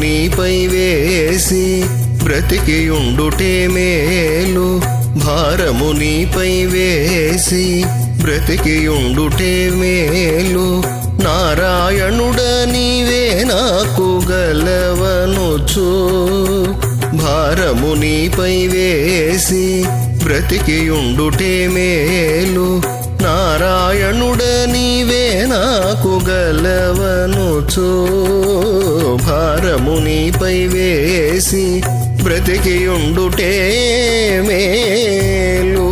నీపై వేసి బ్రతికియుండుటే మేలు. భారము నీపై వేసి బ్రతికియుండుటే మేలు. నారాయణుడ నీవే నాకు గలవనుచు. భారము నీపై వేసి బ్రతికియుండుటే మేలు. నారాయణుడ నీవే నాకు గలవనుచు భారము నీపై వేసి బ్రతికియుండుటే మేలు.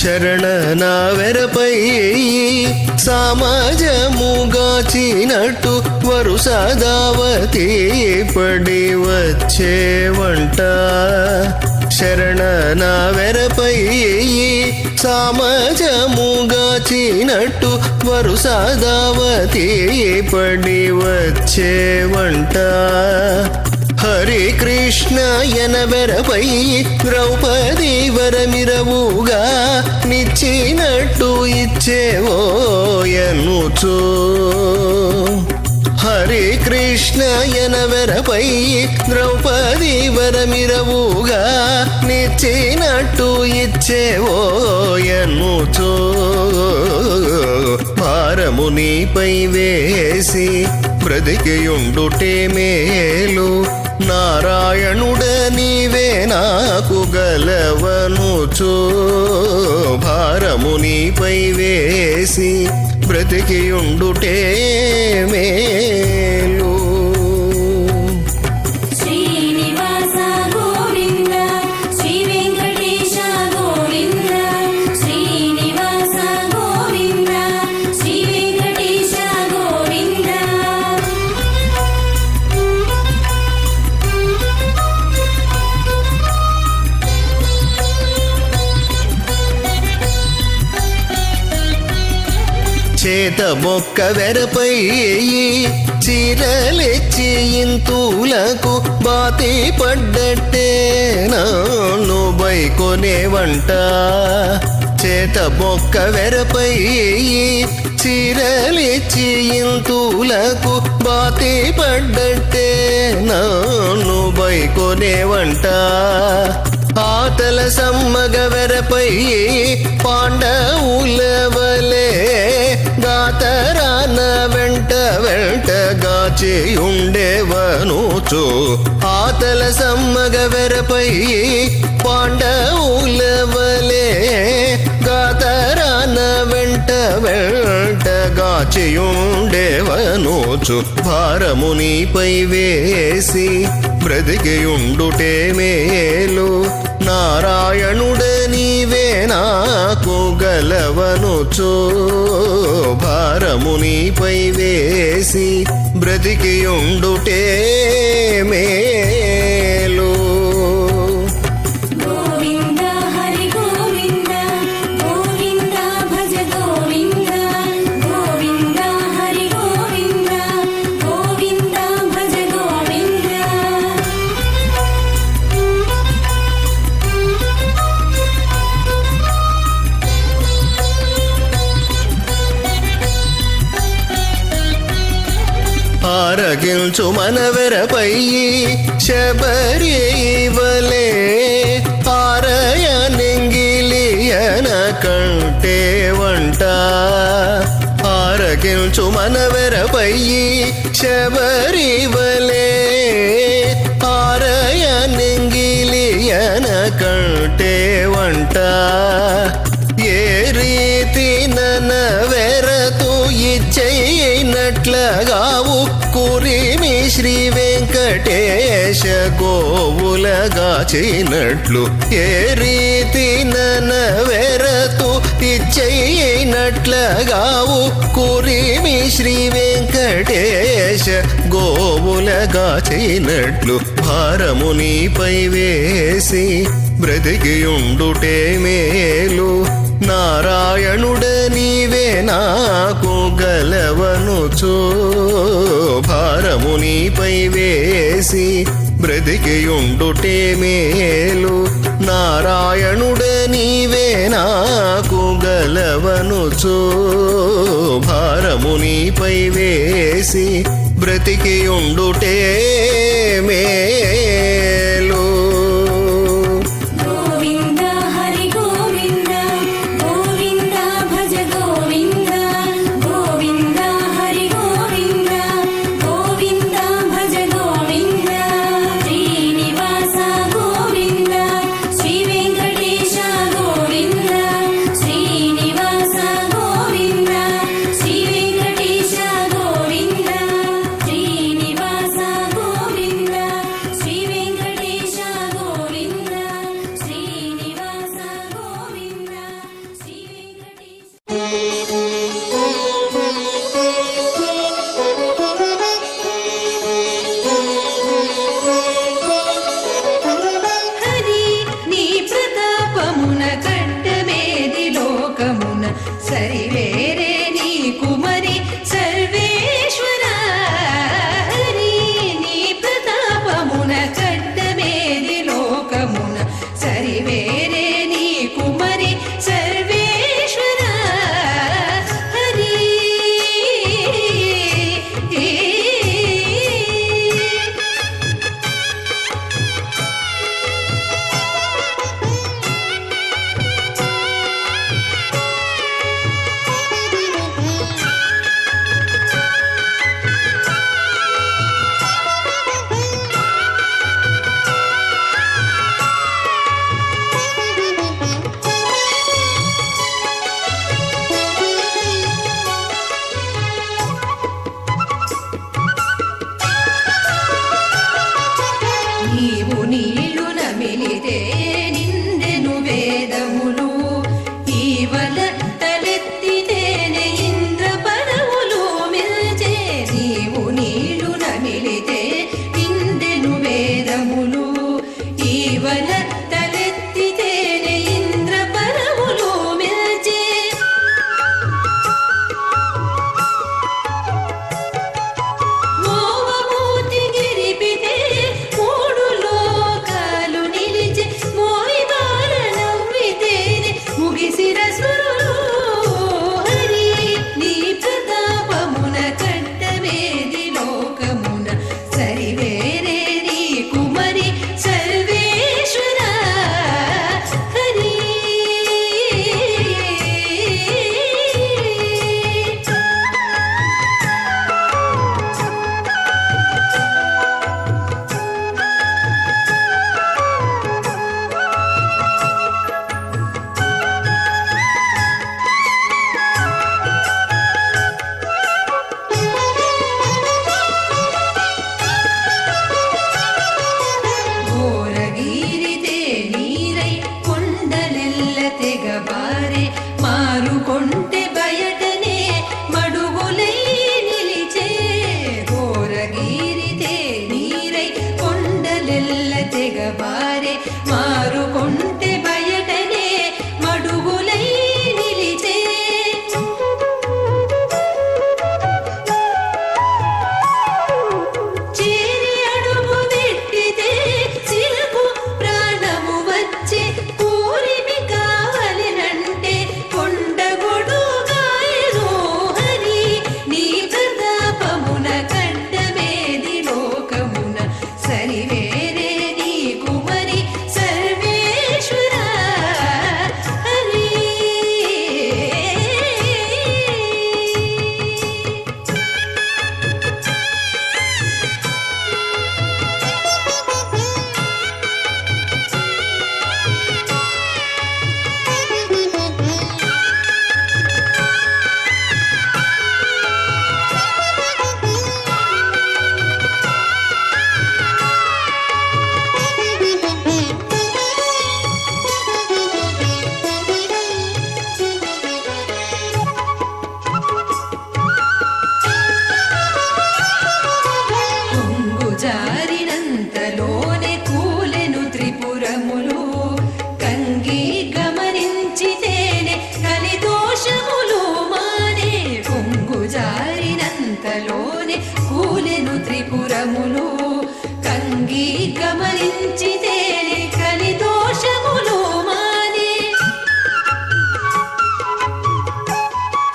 శరణ నా వెరపై సమాజముగాచినట్టు వరుసదావతి పడి వచ్చేవంట శరణ నా వెరపై సమాజముగాచినట్టు వరుసదావతి పడి వచ్చేవంట వంట హరి కృష్ణ ఎనబెరపై ద్రౌపది వరమిరవుగా నిచ్చినట్టు ఇచ్చేవో హరే కృష్ణ ఎనవెరపై ద్రౌపది వరమిరవుగా నిచ్చినట్టు ఇచ్చేవో ఎనుచు భారము నీపై వేసి బ్రతికియుండుటే మేలు. నారాయణుడ నీవే నాకు గలవనుచు భారము నీపై వేసి బ్రతికియుండుటే మే. మొక్క వెరపై చీరలెచ్చి ఇంతులకు బాతి పడ్డట్టే నాను బైకొనే వంట. చేత మొక్క వెరపై చీరలిచ్చి ఇంతులకు బాతి పడ్డట్టే నాను బైకొనే వంట. ఆతల సమ్మగ వెరపై పాండవుల వెంట వెంట గాచి ఉండేవనుచు ఆతల సమ్మగ వెరపై పాండవుల గాతరాన వెంట వెంట గాచి ఉండేవనుచు భారము నీపై వేసి బ్రతికి ఉండుటే మేలు. నారాయణుడ నీవే నాకు గలవనుచు భారము నీపై వేసి బ్రతికియుండుటే. ಅಗಿಲ್ ಸುಮನವರ ಪೈಯಿ ಶಬರಿವಲೆ ಆರಯ ನಿಂಗಿಲಿಯನ ಕಂಟೆ ವಂಟ ಆರಗಿಲ್ ಸುಮನವರ ಪೈಯಿ ಶಬರಿವಲೆ ಆರಯ ನಿಂಗಿಲಿಯನ ಕಂಟೆ ವಂಟ శ్రీ వెంకటేశ గోవులగాచినట్లు ఏ రీతి ననవెరతు ఇచ్చయినట్లగావు కురిమి శ్రీ వెంకటేశ గోవులగాచినట్లు భారముని పై వేసి బ్రతికియుండుటే మేలు. నారాయణుడే నీవే నాకు గలవనుచో భారము నీపై వేసి బ్రతికియుండుటే మేలు. నారాయణుడే నీవే నాకు గలవనుచో భారము నీపై వేసి బ్రతికియుండుటే